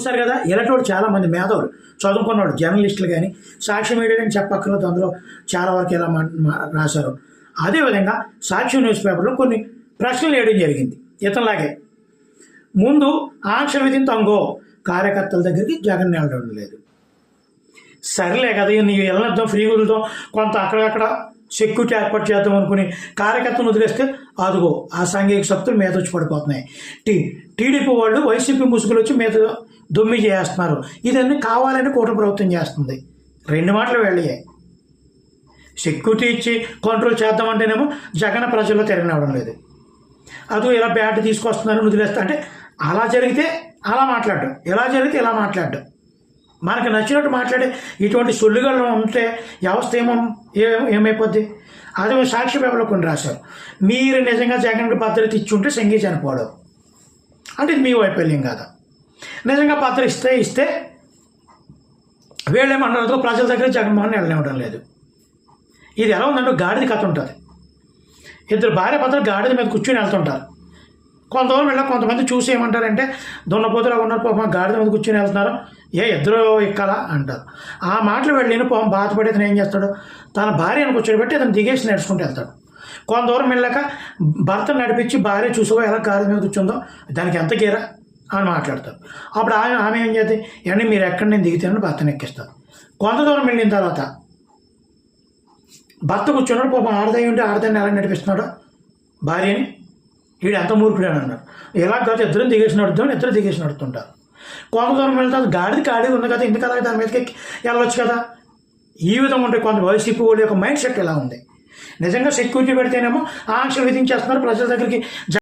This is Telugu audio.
చూసారు కదా? ఇలాంటి చాలా మంది మేధావులు. చదువుకున్నవాడు జర్నలిస్టులు కానీ సాక్షి మీడియా అని చెప్పక్కర్లేదు అందులో చాలా వరకు ఇలా మా- రాశారు. అదేవిధంగా సాక్షి న్యూస్ పేపర్లో కొన్ని ప్రశ్నలు వేయడం జరిగింది. ఇతనిలాగే ముందు ఆంక్ష విధింత అంగో కార్యకర్తల దగ్గరికి జగన్ వెళ్ళడం లేదు. సర్లే కదా నీ నీవు వెళ్ళొద్దాం ఫ్రీ వదులుదాం కొంత అక్కడక్కడ సెక్యూరిటీ ఏర్పాటు చేద్దాం అనుకుని కార్యకర్తను వదిలేస్తే అదుగో ఆ సాంఘిక శక్తులు మీద వచ్చి పడిపోతున్నాయి. టీ టీడీపీ వాళ్ళు వైసీపీ ముసుగులు వచ్చి మీద దొమ్మి చేస్తున్నారు. ఇదన్నీ కావాలని కూట ప్రభుత్వం చేస్తుంది. రెండు మాటలు వెళ్ళాయి. సెక్యూరిటీ ఇచ్చి కంట్రోల్ చేద్దామంటేనేమో జగన్ ప్రజల్లో తిరగనివ్వడం లేదు. అది ఇలా బ్యాట్ తీసుకొస్తుందని వదిలేస్తా అంటే అలా జరిగితే అలా మాట్లాడడం. ఇలా జరిగితే ఇలా మాట్లాడడం. మనకు నచ్చినట్టు మాట్లాడే ఇటువంటి సొల్లుగలు ఉంటే వ్యవస్థ ఏమో ఏ- ఏమైపోద్ది? అదే సాక్షి పేపర్లో కొన్ని రాశారు. మీరు నిజంగా జగన్కి భద్రత ఇచ్చుంటే సంగీ చనిపోవడం అంటే ఇది మీ వైఫల్యం కాదా? నిజంగా భద్రత ఇస్తే ఇస్తే వీళ్ళేమన్నారు ప్రజల దగ్గర జగన్మోహన్ వెళ్ళనివ్వడం లేదు. ఇది ఎలా ఉందంటే గాడిద కథ ఉంటుంది. ఇద్దరు భార్య భర్తలు గాడిద మీద కూర్చొని వెళ్తుంటారు. కొంతవరకు వెళ్ళా కొంతమంది చూసి ఏమంటారంటే దున్నపోతులా ఉన్నారు పాపం గాడిద మీద కూర్చొని వెళ్తున్నారు. ఏ ఇద్దరు ఎక్కాలా అంటారు. ఆ మాటలు వెళ్ళిన పాపం బాధపడి అతను ఏం చేస్తాడు? తన భార్యను కూర్చోబెట్టి అతను దిగేసి నడుచుకుంటూ వెళ్తాడు. కొంత దూరం వెళ్ళాక భర్త నడిపించి భార్య చూసుకో ఎలా గాడిద మీద కూర్చుందో దానికి ఎంత గీరా అని మాట్లాడతారు అప్పుడు ఆమె ఆమె ఏం చేస్తే ఏమంటే మీరు ఎక్కడ నేను దిగితేనని భర్తను ఎక్కిస్తారు కొంత దూరం వెళ్ళిన తర్వాత భర్త కూర్చున్నాడు పాపం ఆడదాయి ఉంటే ఆడదాన్ని ఎలా నడిపిస్తున్నాడు? భార్యని వీడు ఎంత మూర్ఖుడు అని అన్నారు ఇలా కాదు ఇద్దరు దిగేసి నడుద్దాం ఇద్దరు దిగేసి నడుతుంటారు. కొంత దూరం వెళ్తే అది గాడిది గాడిది ఉంది కదా ఎందుకు అలాగే దాని మీదకి వెళ్ళొచ్చు కదా? ఈ విధంగా ఉంటే కొంత వైసీపీ వాళ్ళ యొక్క మైండ్ సెట్ ఎలా ఉంది? నిజంగా సెక్యూరిటీ పెడితేనేమో ఆంక్షలు విధించేస్తున్నారు ప్రజల దగ్గరికి.